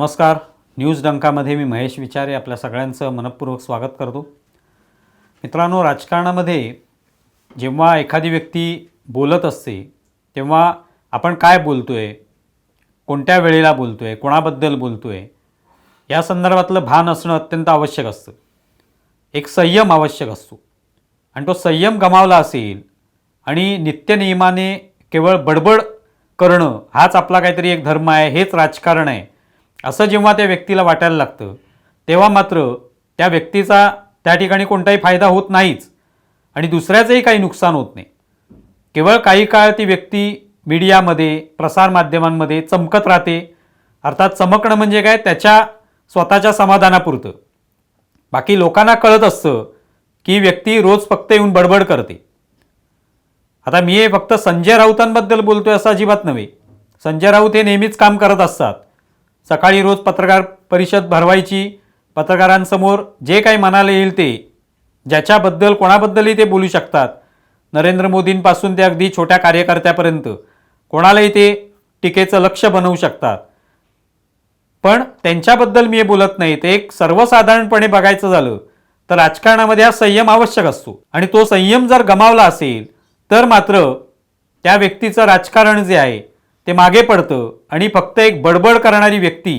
नमस्कार. न्यूज डंकामध्ये मी महेश विचारे आपल्या सगळ्यांचं मनपूर्वक स्वागत करतो. मित्रांनो राजकारणामध्ये जेव्हा एखादी व्यक्ती बोलत असते तेव्हा आपण काय बोलतो आहे कोणत्या वेळेला बोलतो आहे कोणाबद्दल बोलतो आहे या संदर्भातलं भान असणं अत्यंत आवश्यक असतं. एक संयम आवश्यक असतो. आणि तो संयम गमावला असेल आणि नित्यनियमाने केवळ बडबड करणं हाच आपला काहीतरी एक धर्म आहे हेच राजकारण आहे असं जेव्हा त्या व्यक्तीला वाटायला लागतं तेव्हा मात्र त्या व्यक्तीचा त्या ठिकाणी कोणताही फायदा होत नाहीच आणि दुसऱ्याचंही काही नुकसान होत नाही. केवळ काही काळ ती व्यक्ती मीडियामध्ये प्रसारमाध्यमांमध्ये चमकत राहते. अर्थात चमकणं म्हणजे काय? त्याच्या स्वतःच्या समाधानापुरतं. बाकी लोकांना कळत असतं की व्यक्ती रोज फक्त येऊन बडबड करते. आता मी हे फक्त संजय राऊतांबद्दल बोलतोय असं अजिबात नव्हे. संजय राऊत हे नेहमीच काम करत असतात. सकाळी रोज पत्रकार परिषद भरवायची. पत्रकारांसमोर जे काही मनाला येईल ते. ज्याच्याबद्दल कोणाबद्दलही ते बोलू शकतात. नरेंद्र मोदींपासून ते अगदी छोट्या कार्यकर्त्यापर्यंत. कोणालाही ते टीकेचं लक्ष बनवू शकतात. पण त्यांच्याबद्दल मी हे बोलत नाही. ते एक सर्वसाधारणपणे बघायचं झालं तर राजकारणामध्ये हा संयम आवश्यक असतो. आणि तो संयम जर गमावला असेल तर मात्र त्या व्यक्तीचं राजकारण जे आहे ते मागे पडतं आणि फक्त एक बडबड करणारी व्यक्ती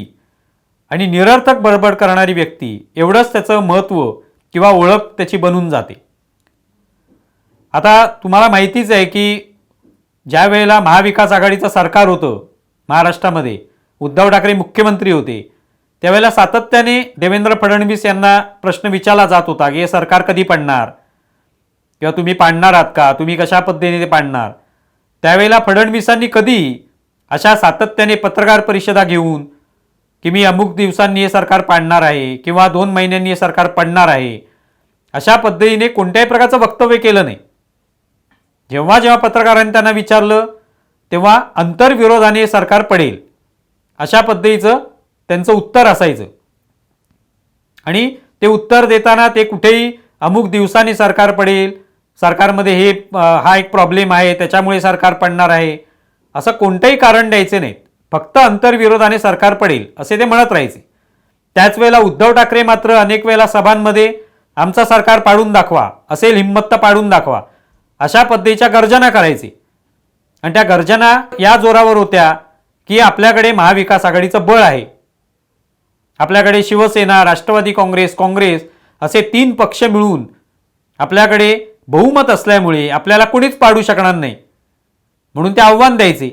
आणि निरर्थक बडबड करणारी व्यक्ती एवढंच त्याचं महत्त्व किंवा ओळख त्याची बनून जाते. आता तुम्हाला माहितीच आहे की ज्या वेळेला महाविकास आघाडीचं सरकार होतं महाराष्ट्रामध्ये उद्धव ठाकरे मुख्यमंत्री होते त्यावेळेला सातत्याने देवेंद्र फडणवीस यांना प्रश्न विचारला जात होता की हे सरकार कधी पडणार? किंवा तुम्ही पाडणार आहात का? तुम्ही कशा पद्धतीने ते पाडणार? त्यावेळेला फडणवीसांनी कधी अशा सातत्याने पत्रकार परिषदा घेऊन की मी अमुक दिवसांनी हे सरकार पाडणार आहे किंवा दोन महिन्यांनी हे सरकार पडणार आहे अशा पद्धतीने कोणत्याही प्रकारचं वक्तव्य केलं नाही. जेव्हा जेव्हा पत्रकारांनी त्यांना विचारलं तेव्हा अंतर्विरोधाने हे सरकार पडेल. अशा पद्धतीचं त्यांचं उत्तर असायचं. आणि ते उत्तर देताना ते कुठेही अमुक दिवसांनी सरकार पडेल सरकारमध्ये हे हा एक प्रॉब्लेम आहे त्याच्यामुळे सरकार पडणार आहे असं कोणतंही कारण द्यायचे नाहीत. फक्त अंतर्विरोधाने सरकार पडेल असे ते म्हणत राहायचे. त्याच वेळेला उद्धव ठाकरे मात्र अनेक वेळेला सभांमध्ये आमचा सरकार पाडून दाखवा असेल हिंमत पाडून दाखवा. अशा पद्धतीच्या गर्जना करायचे. आणि त्या गर्जना या जोरावर होत्या की आपल्याकडे महाविकास आघाडीचं बळ आहे. आपल्याकडे शिवसेना राष्ट्रवादी काँग्रेस काँग्रेस असे तीन पक्ष मिळून आपल्याकडे बहुमत असल्यामुळे आपल्याला कुणीच पाडू शकणार नाही. म्हणून ते आव्हान द्यायचे.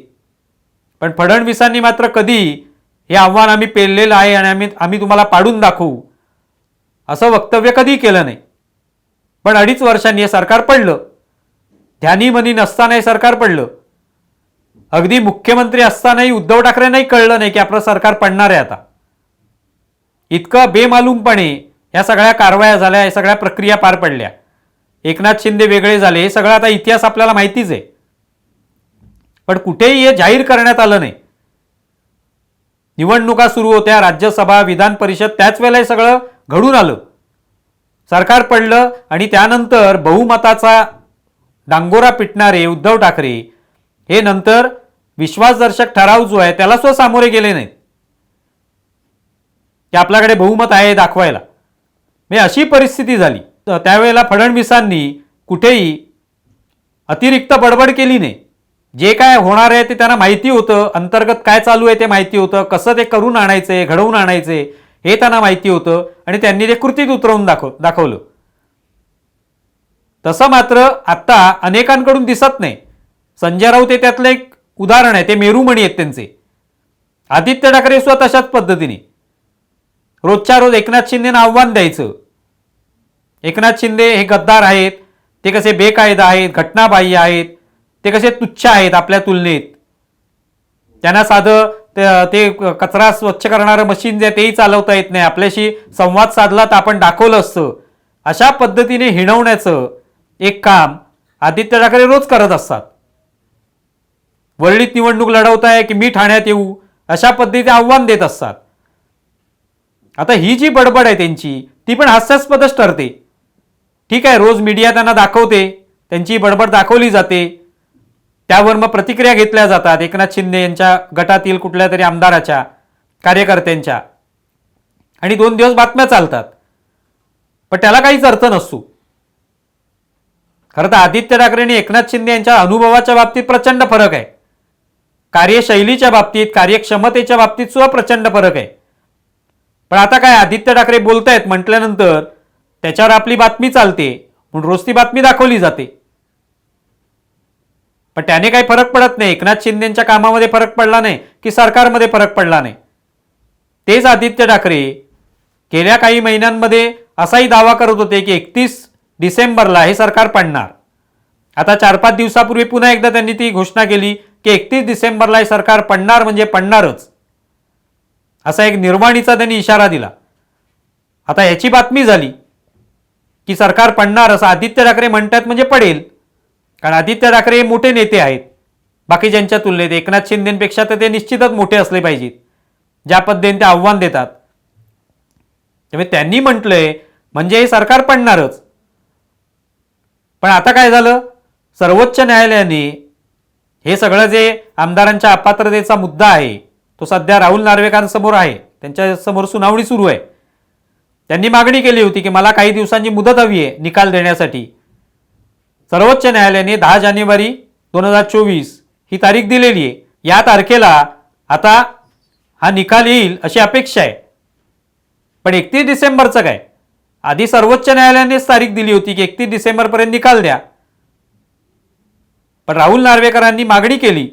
पण फडणवीसांनी मात्र कधी हे आव्हान आम्ही पेललेलं आहे आणि आम्ही आम्ही तुम्हाला पाडून दाखवू. असं वक्तव्य कधी केलं नाही. पण अडीच वर्षांनी हे सरकार पडलं. ध्यानी मनी नसताना हे सरकार पडलं. अगदी मुख्यमंत्री असतानाही उद्धव ठाकरेंनाही कळलं नाही की आपलं सरकार पडणार आहे आता. इतकं बेमालूमपणे या सगळ्या कारवाया झाल्या या सगळ्या प्रक्रिया पार पडल्या. एकनाथ शिंदे वेगळे झाले हे सगळं आता इतिहास आपल्याला माहितीच आहे. पण कुठेही हे जाहीर करण्यात आलं नाही. निवडणुका सुरू होत्या राज्यसभा विधान परिषद त्याच वेळेला हे सगळं घडून आलं. सरकार पडलं आणि त्यानंतर बहुमताचा डांगोरा पिटणारे उद्धव ठाकरे हे नंतर विश्वासदर्शक ठराव जो आहे त्याला सुद्धा सामोरे गेले नाहीत. की आपल्याकडे बहुमत आहे दाखवायला. म्हणजे अशी परिस्थिती झाली. तर त्यावेळेला फडणवीसांनी कुठेही अतिरिक्त बडबड केली नाही. जे काय होणार आहे ते त्यांना माहिती होतं अंतर्गत काय चालू आहे ते माहिती होतं कसं ते करून आणायचे घडवून आणायचे हे त्यांना माहिती होतं आणि त्यांनी ते कृतीत उतरवून दाखव दाखवलं. तसं मात्र आत्ता अनेकांकडून दिसत नाही. संजय राऊत हे त्यातलं एक उदाहरण आहे ते मेरूमणी आहेत त्यांचे. आदित्य ठाकरे सुद्धा तशाच पद्धतीने. रोजच्या रोज एकनाथ शिंदेना आव्हान द्यायचं. एकनाथ शिंदे हे गद्दार आहेत ते कसे बेकायदा आहेत घटनाबाह्य आहेत ते कसे तुच्छ आहेत आपल्या तुलनेत? त्यांना साधं ते- ते कचरा स्वच्छ करणारं मशीन जे आहे तेही चालवता येत नाही. आपल्याशी संवाद साधला तर आपण दाखवलं असतं. अशा पद्धतीने हिणवण्याचं एक काम आदित्य ठाकरे रोज करत असतात. वरळीत निवडणूक लढवताय की मी ठाण्यात येऊ अशा पद्धतीचे आव्हान देत असतात. आता ही जी बडबड आहे त्यांची ती पण हास्यास्पदच ठरते. ठीक आहे रोज मीडिया त्यांना दाखवते त्यांची बडबड दाखवली जाते. त्यावर मग प्रतिक्रिया घेतल्या जातात. एकनाथ शिंदे यांच्या गटातील कुठल्या तरी आमदाराच्या कार्यकर्त्यांच्या. आणि दोन दिवस बातम्या चालतात. पण त्याला काहीच अर्थ नसतो. खरं तर आदित्य ठाकरे आणि एकनाथ शिंदे यांच्या अनुभवाच्या बाबतीत प्रचंड फरक आहे. कार्यशैलीच्या बाबतीत कार्यक्षमतेच्या बाबतीत सुद्धा प्रचंड फरक आहे. पण आता काय आदित्य ठाकरे बोलतायत म्हटल्यानंतर त्याच्यावर आपली बातमी चालते. म्हणून रोज ती बातमी दाखवली जाते. पण त्याने काही फरक पडत नाही. एकनाथ शिंदेच्या कामामध्ये फरक पडला नाही की सरकारमध्ये फरक पडला नाही. तेच आदित्य ठाकरे गेल्या काही महिन्यांमध्ये असाही दावा करत होते की एकतीस डिसेंबरला हे सरकार पडणार. आता चार पाच दिवसापूर्वी पुन्हा एकदा त्यांनी ती घोषणा केली की एकतीस डिसेंबरला हे सरकार पडणार म्हणजे पडणारच. असा एक निर्वाणीचा त्यांनी इशारा दिला. आता याची बातमी झाली की सरकार पडणार असं आदित्य ठाकरे म्हणतात म्हणजे पडेल. कारण आदित्य ठाकरे हे मोठे नेते आहेत. बाकीच्यांच्या तुलनेत एकनाथ शिंदेपेक्षा तर ते निश्चितच मोठे असले पाहिजेत. ज्या पद्धतीने ते आव्हान देतात. त्यामुळे त्यांनी म्हटलंय म्हणजे हे सरकार पडणारच. पण आता काय झालं? सर्वोच्च न्यायालयाने हे सगळं जे आमदारांच्या अपात्रतेचा मुद्दा आहे तो सध्या राहुल नार्वेकरांसमोर आहे. त्यांच्यासमोर सुनावणी सुरू आहे. त्यांनी मागणी केली होती की मला काही दिवसांची मुदत हवी आहे निकाल देण्यासाठी. सर्वोच्च न्यायालयाने दहा जानेवारी दोन हजार चोवीस ही तारीख दिलेली आहे. या तारखेला आता हा निकाल येईल अशी अपेक्षा आहे. पण एकतीस डिसेंबरचं काय? आधी सर्वोच्च न्यायालयानेच तारीख दिली होती की एकतीस डिसेंबरपर्यंत निकाल द्या. पण राहुल नार्वेकरांनी मागणी केली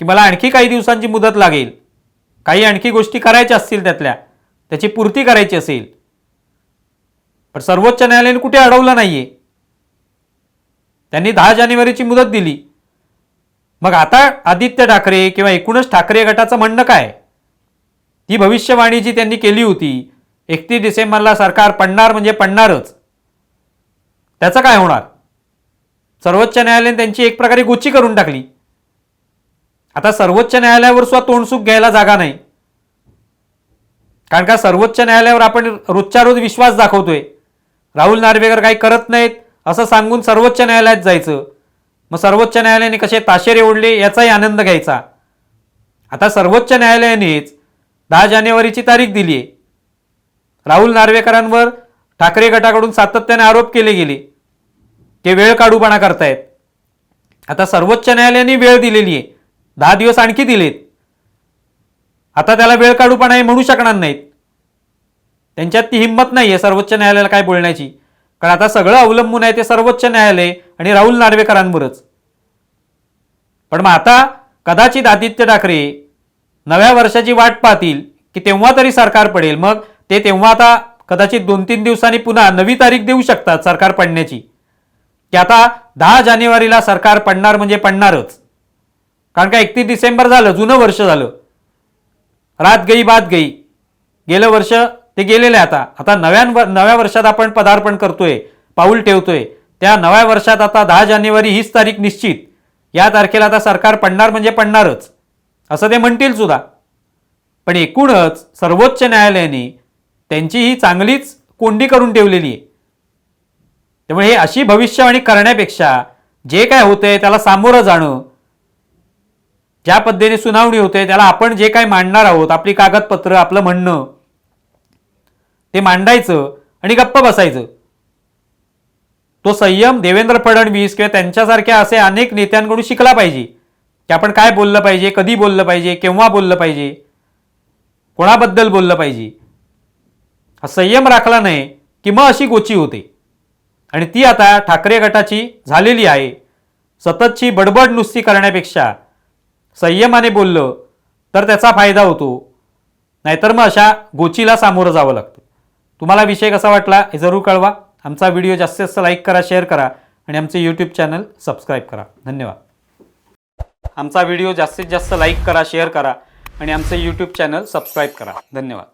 की मला आणखी काही दिवसांची मुदत लागेल. काही आणखी गोष्टी करायच्या असतील त्यातल्या. त्याची पूर्ती करायची असेल. पण सर्वोच्च न्यायालयाने कुठे अडवलं नाही आहे त्यांनी दहा जानेवारीची मुदत दिली. मग आता आदित्य ठाकरे किंवा एकूणच ठाकरे गटाचं म्हणणं काय? ती भविष्यवाणी जी त्यांनी केली होती एकतीस डिसेंबरला सरकार पडणार म्हणजे पडणारच. त्याचं काय होणार? सर्वोच्च न्यायालयाने त्यांची एक प्रकारे गुच्ची करून टाकली. आता सर्वोच्च न्यायालयावर सुद्धा तोंडसुख घ्यायला जागा नाही. कारण का सर्वोच्च न्यायालयावर आपण रोजच्या रोज विश्वास दाखवतोय. राहुल नार्वेकर काही करत नाहीत. असं सांगून सर्वोच्च न्यायालयात जायचं. मग सर्वोच्च न्यायालयाने कसे ताशेरे ओढले याचाही आनंद घ्यायचा. आता सर्वोच्च न्यायालयानेच दहा जानेवारीची तारीख दिली आहे राहुल नार्वेकरांवर ठाकरे गटाकडून सातत्याने आरोप केले गेले. ते वेळ काढूपणा करतायत. आता सर्वोच्च न्यायालयाने वेळ दिलेली आहे दहा दिवस आणखी दिलेत. आता त्याला वेळ काढूपणा हे म्हणू शकणार नाहीत. त्यांच्यात ती हिंमत नाही आहे सर्वोच्च न्यायालयाला काय बोलण्याची. कारण आता सगळं अवलंबून आहे ते सर्वोच्च न्यायालय आणि राहुल नार्वेकरांवरच पण मग आता कदाचित आदित्य ठाकरे नव्या वर्षाची वाट पाहतील की तेव्हा तरी सरकार पडेल. मग ते तेव्हा आता कदाचित दोन तीन दिवसांनी पुन्हा नवी तारीख देऊ शकतात सरकार पडण्याची. की आता दहा जानेवारीला सरकार पडणार म्हणजे पडणारच. कारण का एकतीस डिसेंबर झालं जुनं वर्ष झालं. रात गई बात गई. गेलं वर्ष ते गेलेले आहे आता आता नव्या नव्या वर्षात आपण पदार्पण करतोय पाऊल ठेवतोय. त्या नव्या वर्षात आता दहा जानेवारी हीच तारीख निश्चित. या तारखेला आता सरकार पडणार म्हणजे पडणारच. असं ते म्हणतील सुद्धा. पण एकूणच सर्वोच्च न्यायालयाने त्यांची ही चांगलीच कोंडी करून ठेवलेली आहे. त्यामुळे हे अशी भविष्यवाणी करण्यापेक्षा जे काय होतंय त्याला सामोरं जाणं ज्या पद्धतीने सुनावणी होते त्याला आपण जे काय मांडणार आहोत आपली कागदपत्र आपलं म्हणणं ते मांडायचं आणि गप्प बसायचं. तो संयम देवेंद्र फडणवीस किंवा त्यांच्यासारख्या असे अनेक नेत्यांकडून शिकला पाहिजे. की आपण काय बोललं पाहिजे कधी बोललं पाहिजे केव्हा बोललं पाहिजे कोणाबद्दल बोललं पाहिजे. हा संयम राखला नाही की मग अशी गोची होते. आणि ती आता ठाकरे गटाची झालेली आहे. सततची बडबड नुसती करण्यापेक्षा संयमाने बोललं तर त्याचा फायदा होतो. नाहीतर मग अशा गोचीला सामोरं जावं लागतं. तुम्हाला विषय कसा वाटला हे जरूर कळवा. आमचा व्हिडिओ जास्तीत जास्त लाईक करा शेअर करा आणि आमचे यूट्यूब चॅनल सबस्क्राईब करा. धन्यवाद. आमचा व्हिडिओ जास्तीत जास्त लाईक करा शेअर करा आणि आमचे यूट्यूब चॅनल सबस्क्राईब करा. धन्यवाद.